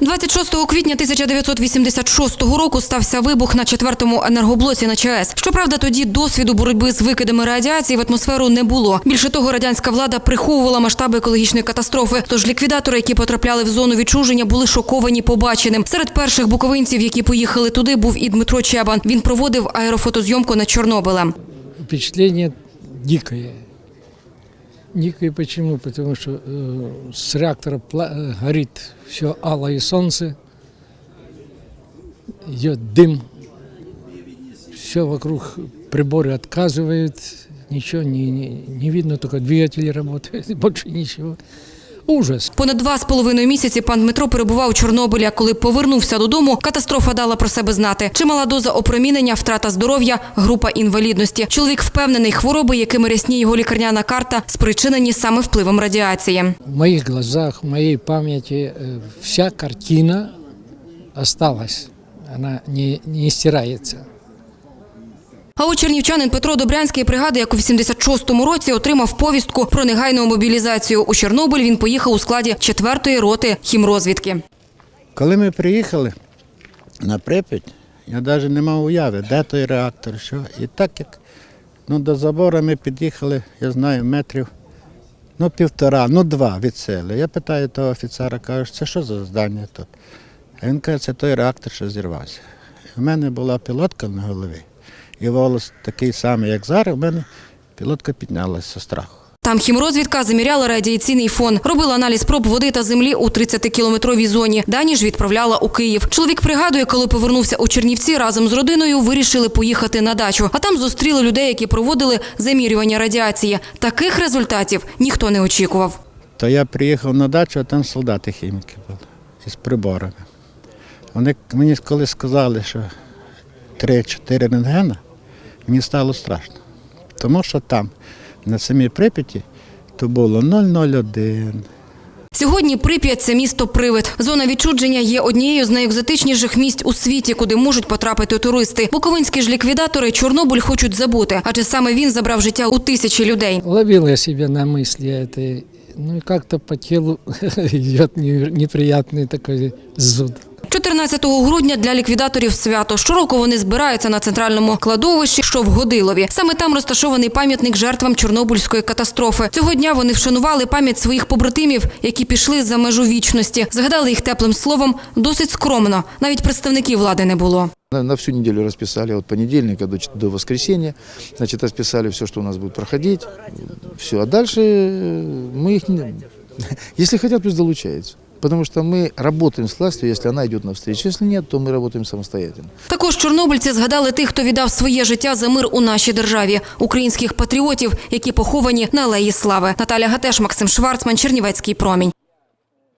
26 квітня 1986 року стався вибух на четвертому енергоблоці на ЧАЕС. Щоправда, тоді досвіду боротьби з викидами радіації в атмосферу не було. Більше того, радянська влада приховувала масштаби екологічної катастрофи. Тож ліквідатори, які потрапляли в зону відчуження, були шоковані побаченим. Серед перших буковинців, які поїхали туди, був і Дмитро Чебан. Він проводив аерофотозйомку над Чорнобилем. Впечатление дикое. Дикое почему? Потому что э, с реактора пла- э, горит все алое солнце, идет дым, все вокруг приборы отказывают, ничего не, не, не видно, только двигатели работают, больше ничего. Ужас. Понад два з половиною місяці пан Дмитро перебував у Чорнобилі. А коли повернувся додому, катастрофа дала про себе знати. Чимала доза опромінення, втрата здоров'я, група інвалідності. Чоловік впевнений, хвороби, якими рясні його лікарняна карта, спричинені саме впливом радіації. В моих глазах, в моей памяти э, вся картина осталась. Она не, не стирается. А от чернівчанин Петро Добрянський пригадує, як у 86-му році отримав повістку про негайну мобілізацію. У Чорнобиль він поїхав у складі 4-ї роти хімрозвідки. Коли ми приїхали на Прип'ять, я навіть не мав уяви, де той реактор, що. І так як ну, до забору ми під'їхали, я знаю, метрів ну, півтора, ну два від сели. Я питаю того офіцера, кажу, це що за здання тут? А він каже, це той реактор, що зірвався. В мене була пілотка на голові, і волос такий самий, як зараз, в мене пілотка піднялася страху. Там хімрозвідка заміряла радіаційний фон, робила аналіз проб води та землі у 30-кілометровій зоні. Дані ж відправляла у Київ. Чоловік пригадує, коли повернувся у Чернівці, разом з родиною вирішили поїхати на дачу. А там зустріли людей, які проводили замірювання радіації. Таких результатів ніхто не очікував. То я приїхав на дачу, а там солдати хіміки були із приборами. Вони мені коли сказали, що 3-4 рентгена, мені стало страшно. Тому що там, на самій Прип'яті, то було 001. Сьогодні Прип'ять – це місто Привид. Зона відчудження є однією з найекзотичніших місць у світі, куди можуть потрапити туристи. Буковинські ж ліквідатори Чорнобиль хочуть забути, адже саме він забрав життя у тисячі людей. Ловил я себя на мысли этой, ну и как-то по телу идет не- неприятный такой зуд. 14 грудня для ліквідаторів свято. Щороку вони збираються на центральному кладовищі, що в Годилові. Саме там розташований пам'ятник жертвам Чорнобильської катастрофи. Цього дня вони вшанували пам'ять своїх побратимів, які пішли за межу вічності. Згадали їх теплим словом досить скромно. Навіть представників влади не було. На, всю неделю расписали от понедельника до, до воскресенья. Значит, расписали все, что у нас будет проходить. Все. А дальше э, мы их не... Если хотят, пусть. Потому что мы работаем с властью, если она идет навстречу. Если нет, то мы работаем самостоятельно. Також чорнобильці згадали тих, хто віддав своє життя за мир у нашій державі, українських патріотів, які поховані на алеї слави. Наталя Гатеш, Максим Шварцман, Чернівецький промінь.